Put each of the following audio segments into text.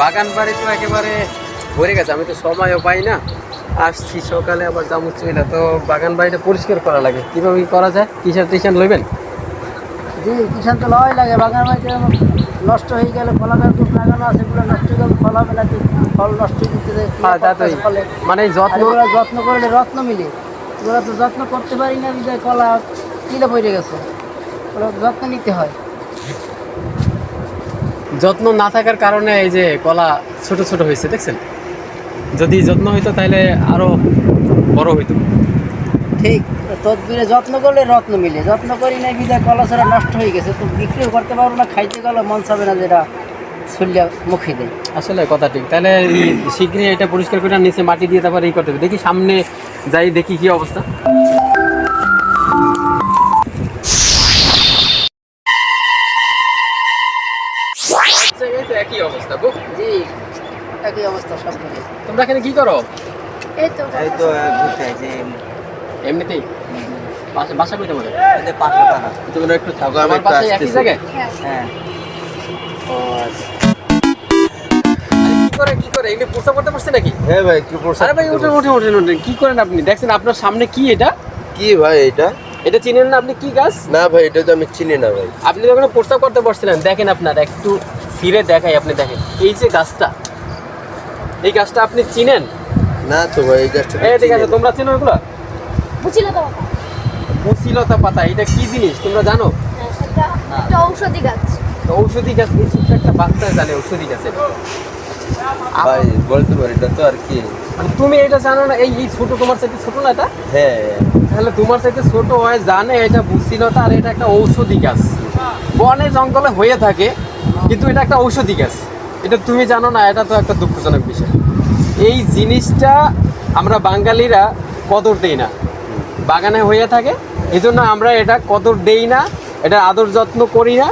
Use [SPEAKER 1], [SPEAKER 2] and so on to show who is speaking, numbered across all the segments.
[SPEAKER 1] বাগান বাড়ি তো একেবারে ভরে গেছে আমি তো সময়ও পাই না। আসছি সকালে আবার যাব চলে তো বাগান বাড়িটা পরিষ্কার করা লাগে। কীভাবে করা যায়? কিষান টিশান লইবেন?
[SPEAKER 2] জি কিষান তো লওয়াই লাগে। বাগান বাড়িতে নষ্ট হয়ে গেলে ফলা গাছ লাগানো আছে এগুলো নষ্ট হয়ে গেলে ফল হবে না ফল নষ্ট হয়ে দেয়,
[SPEAKER 1] হ্যাঁ মানে যত্ন
[SPEAKER 2] যত্ন করলে রত্ন মিলে। এগুলো তো যত্ন করতে পারি না যে কলা কিলে পড়ে গেছে। যত্ন নিতে হয়।
[SPEAKER 1] যত্ন না থাকার কারণে এই যে কলা ছোট ছোট হয়েছে দেখছেন? যদি যত্ন হইতো তাহলে আরও বড় হইতো।
[SPEAKER 2] ঠিক তদবিরে যত্ন করলে রত্ন মিলে। যত্ন করি না বিদায় কলা ছাড়া নষ্ট হয়ে গেছে। তো বিক্রিও করতে পারব না খাইতে গেলে মন চাবে না যেটা ছুলিয়া মুখে দেয়।
[SPEAKER 1] আসলে কথা ঠিক। তাহলে শীঘ্রই এটা পরিষ্কার করে নিচে মাটি দিয়ে তারপরে এই করতে হবে। দেখি সামনে যাই দেখি কি অবস্থা। এই তো একই অবস্থা। গো।
[SPEAKER 2] জি একই অবস্থা সব থেকে
[SPEAKER 1] তোমরা এখানে কি করো?
[SPEAKER 2] এই তো
[SPEAKER 3] এই তো ঘুরতে যে
[SPEAKER 1] এমনিতেই? বাসা বাসা কই তোমাদের? তোমরা একটু থাকো আমার পাশে একই জায়গায়?
[SPEAKER 3] হ্যাঁ।
[SPEAKER 1] ও আচ্ছা। আরে কি করে কি করে? প্রস্তাব করতে পারছে নাকি?
[SPEAKER 3] হ্যাঁ ভাই কি প্রসাদ
[SPEAKER 1] আরে ভাই ওঠেন ওঠেন ওঠেন ওঠেন কি করেন আপনি? দেখছেন আপনার সামনে কি এটা?
[SPEAKER 3] কি ভাই এটা?
[SPEAKER 1] এটা চিনেন না আপনি কি গাছ?
[SPEAKER 3] না ভাই এটা তো আমি চিনি না ভাই।
[SPEAKER 1] আপনি যখন প্রস্তাব করতে পারছিলেন দেখেন আপনার একটু ফিরে দেখাই আপনি দেখেন। এই যে গাছটা এই গাছটা আপনি চিনেন?
[SPEAKER 3] না তো ভাই এই গাছটা
[SPEAKER 1] এই ঠিক আছে তোমরা চিনো এগুলো
[SPEAKER 4] বুঝছিল তো বাবা
[SPEAKER 1] মুসিলতা পাতা এটা কি জিনিস? তোমরা জানো?
[SPEAKER 4] হ্যাঁ, সেটা ঔষধি গাছ।
[SPEAKER 1] তো ঔষধি গাছ এই ছোট্ট একটা বাচ্চা জানে ঔষধি গাছের।
[SPEAKER 3] ভাই বলতে পারি এটা তো আর কি।
[SPEAKER 1] মানে তুমি এটা জানো না এই ছোট তোমার সাথে ছোট না এটা?
[SPEAKER 3] হ্যাঁ।
[SPEAKER 1] তাহলে তোমার সাথে ছোট হয় জানে এটা বুসিলতা আর এটা একটা ঔষধি গাছ। বনে জঙ্গলে হয়ে থাকে কিন্তু এটা একটা ঔষধি গাছ। এটা তুমি জানো না এটা তো একটা দুঃখজনক বিষয়। এই জিনিসটা আমরা বাঙালিরা কদর দেই না। বাগানে হয়ে থাকে এই জন্য আমরা এটা কদর দেই না এটা আদর যত্ন করি না।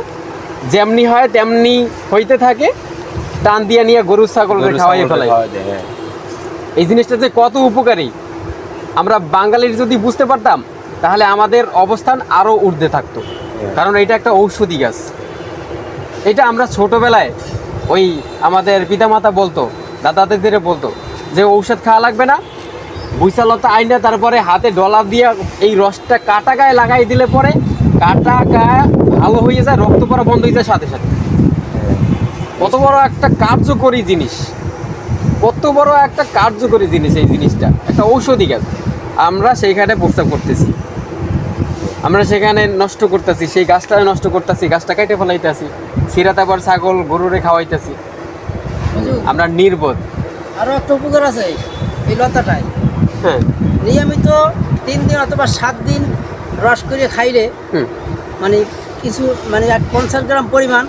[SPEAKER 1] যেমনি হয় তেমনি হইতে থাকে। টান দিয়ে নিয়ে গরু ছাগলকে খাওয়াই ফেলাই
[SPEAKER 3] হ্যাঁ।
[SPEAKER 1] এই জিনিসটা যে কত উপকারী। আমরা বাঙালির যদি বুঝতে পারতাম তাহলে আমাদের অবস্থান আরও ঊর্ধ্বে থাকতো। কারণ এটা একটা ঔষধি গাছ। এটা আমরা ছোটোবেলায় ওই আমাদের পিতামাতা বলতো দাদা দিদিরে বলতো যে ঔষধ খাওয়া লাগবে না বুইসালতা আইনা তারপরে হাতে ডলা দিয়ে এই রসটা কাটা গায়ে লাগাই দিলে পরে কাটা গায়ে ভালো হয়ে যায় রক্ত পড়া বন্ধ হয়ে যায় সাথে সাথে। কত বড় একটা কার্যকরী জিনিস। কত বড় একটা কার্যকরী জিনিস এই জিনিসটা। একটা ঔষধি গাছ আমরা সেইখানে প্রস্তাব করতেছি। আমরা সেখানে নষ্ট করতেছি। সেই গাছটা নষ্ট করতেছি। গাছটা কেটে ফেলাইতেছি। সিরাত আবার ছাগল গরুরে খাওয়াইতেছি। আমরা নির্বোধ।
[SPEAKER 2] আরও একটা উপকার আছে এই লতাটায়।
[SPEAKER 1] হ্যাঁ।
[SPEAKER 2] নিয়মিত তিন দিন অথবা সাত দিন রস করে খাইলে মানে কিছু মানে এক পঞ্চাশ গ্রাম পরিমাণ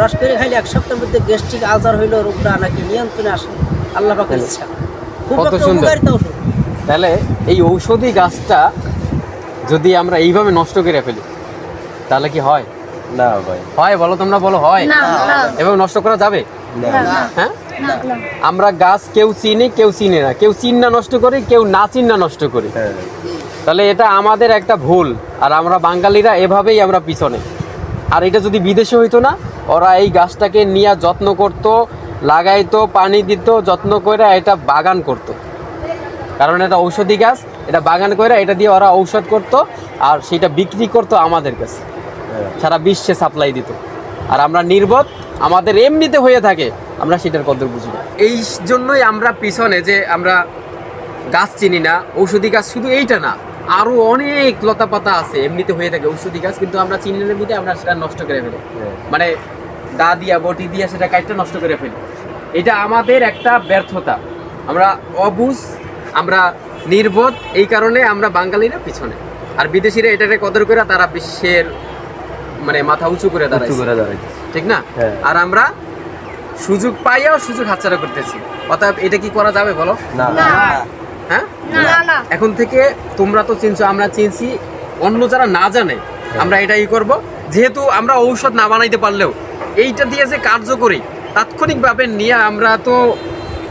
[SPEAKER 2] রস খাইলে এক সপ্তাহের মধ্যে গ্যাস্ট্রিক আলসার হইল রোগটা নাকি নিয়ন্ত্রণে আসে। আল্লাহ পাকের ইচ্ছা। খুব
[SPEAKER 1] কত সুন্দর। তাহলে এই ঔষধি গাছটা যদি আমরা এইভাবে নষ্ট করে ফেলি তাহলে কি হয়?
[SPEAKER 3] না ভাই।
[SPEAKER 1] হয় বলো তোমরা বলো হয়।
[SPEAKER 4] না না।
[SPEAKER 1] নষ্ট করা যাবে?
[SPEAKER 3] না।
[SPEAKER 4] না
[SPEAKER 1] হ্যাঁ? আমরা গাছ কেউ চিনি কেউ চিনি না। কেউ চিন্না নষ্ট করি কেউ না চিন্না নষ্ট করি।
[SPEAKER 3] হ্যাঁ।
[SPEAKER 1] তাহলে এটা আমাদের একটা ভুল। আর আমরা বাঙালিরা এভাবেই আমরা পিছনে। আর এটা যদি বিদেশে হইতো না ওরা এই গাছটাকে নিয়ে যত্ন করত, লাগাইতো, পানি দিত, যত্ন করে এটা বাগান করত। কারণ এটা ঔষধি গাছ, এটা বাগান করে এটা দিয়ে ওরা ঔষধ করত আর সেটা বিক্রি করতো আমাদের কাছে। সারা বিশ্বে সাপ্লাই দিত। আর আমরা নির্বোধ, আমাদের এমনিতে হয়ে থাকে, আমরা সেটার কদর বুঝি না। এই জন্যই আমরা পিছনে যে আমরা গাছ চিনি না, ঔষধি গাছ শুধু এইটা না আরও অনেক লতা পাতা আছে এমনিতে হয়ে থাকে ঔষধি গাছ কিন্তু আমরা চিনি না বিধে আমরা সেটা নষ্ট করে ফেলি।
[SPEAKER 3] হ্যাঁ।
[SPEAKER 1] মানে দা দিয়া বটি দিয়া সেটা কাইটটা নষ্ট করে ফেলি। এটা আমাদের একটা ব্যর্থতা। আমরা অবুঝ আমরা নির্বোধ এই কারণে আমরা বাঙালিরা পিছনে। আর বিদেশিরা এটাকে কদর করে তারা বিশ্বের মানে মাথা উঁচু করে দাঁড়ায় ঠিক না?
[SPEAKER 3] হ্যাঁ।
[SPEAKER 1] আর আমরা সুযোগ পাইয়াও সুযোগ হাতছাড়া করতেছি। অতএব এটা কি করা যাবে বলো?
[SPEAKER 3] না।
[SPEAKER 1] হ্যাঁ? এখন থেকে তোমরা তো চিনছো আমরা চিনছি অন্য যারা না জানে আমরা এটাই করব। যেহেতু আমরা ঔষধ না বানাইতে পারলেও এইটা দিয়ে যে কার্যকরী তাৎক্ষণিকভাবে নিয়ে আমরা তো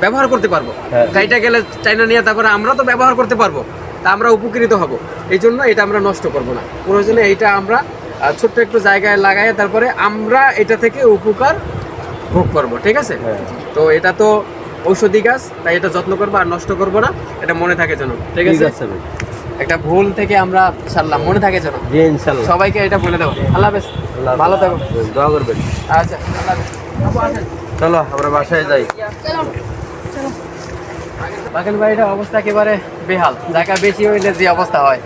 [SPEAKER 1] ব্যবহার করতে পারব।
[SPEAKER 3] হ্যাঁ।
[SPEAKER 1] চাইটা গেলে চাইনা নিয়ে তারপরে আমরা তো ব্যবহার করতে পারব তা আমরা উপকৃত হব। এই জন্য এটা আমরা নষ্ট করব না। প্রয়োজনে এইটা আমরা ছোট্ট একটু জায়গায় লাগাই তারপরে আমরা এটা থেকে উপকার ভোগ করব ঠিক আছে?
[SPEAKER 3] হ্যাঁ।
[SPEAKER 1] তো এটা তো ঔষধি গাছ তাই এটা যত্ন করব আর নষ্ট করব না এটা মনে থাকে যেন। ঠিক
[SPEAKER 3] ঠিক
[SPEAKER 1] আছে একটা ভুল থেকে আমরা সারলাম মনে থাকে যেন।
[SPEAKER 3] ইনশাল্লাহ
[SPEAKER 1] সবাইকে এটা বলে দেবো। আল্লাহ হাফেজ। ভালো থাকো।
[SPEAKER 3] দোয়া করবেন।
[SPEAKER 1] আচ্ছা
[SPEAKER 3] চলো আমরা বাসায় যাই।
[SPEAKER 4] চলো।
[SPEAKER 1] বাগান বাড়িটার অবস্থা একেবারে বেহাল। জায়গা বেশি হইলে যে অবস্থা হয়।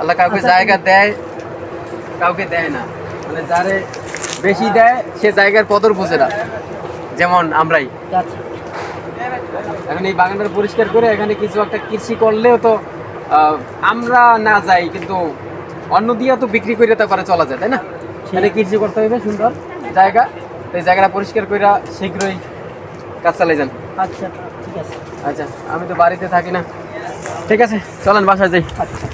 [SPEAKER 1] আল্লাহ কাউকে জায়গা দেয় কাউকে দেয় না। মানে যারে বেশি দেয় সে জায়গার কদর বুঝে না। যেমন আমরাই।
[SPEAKER 2] যাচ্ছে
[SPEAKER 1] এখন এই বাগানটা পরিষ্কার করে এখানে কিছু একটা কৃষি করলেও তো আমরা না যাই কিন্তু অন্য দিয়ে তো বিক্রি করে তারপরে চলা যায় তাই না? এখানে কৃষি করতে হবে সুন্দর জায়গা। তো এই জায়গাটা পরিষ্কার করে শীঘ্রই কাজ চালাই যান।
[SPEAKER 2] আচ্ছা ঠিক আছে।
[SPEAKER 1] আচ্ছা আমি তো বাড়িতে থাকি না। ঠিক আছে চলেন বাসায় যাই।
[SPEAKER 2] আচ্ছা।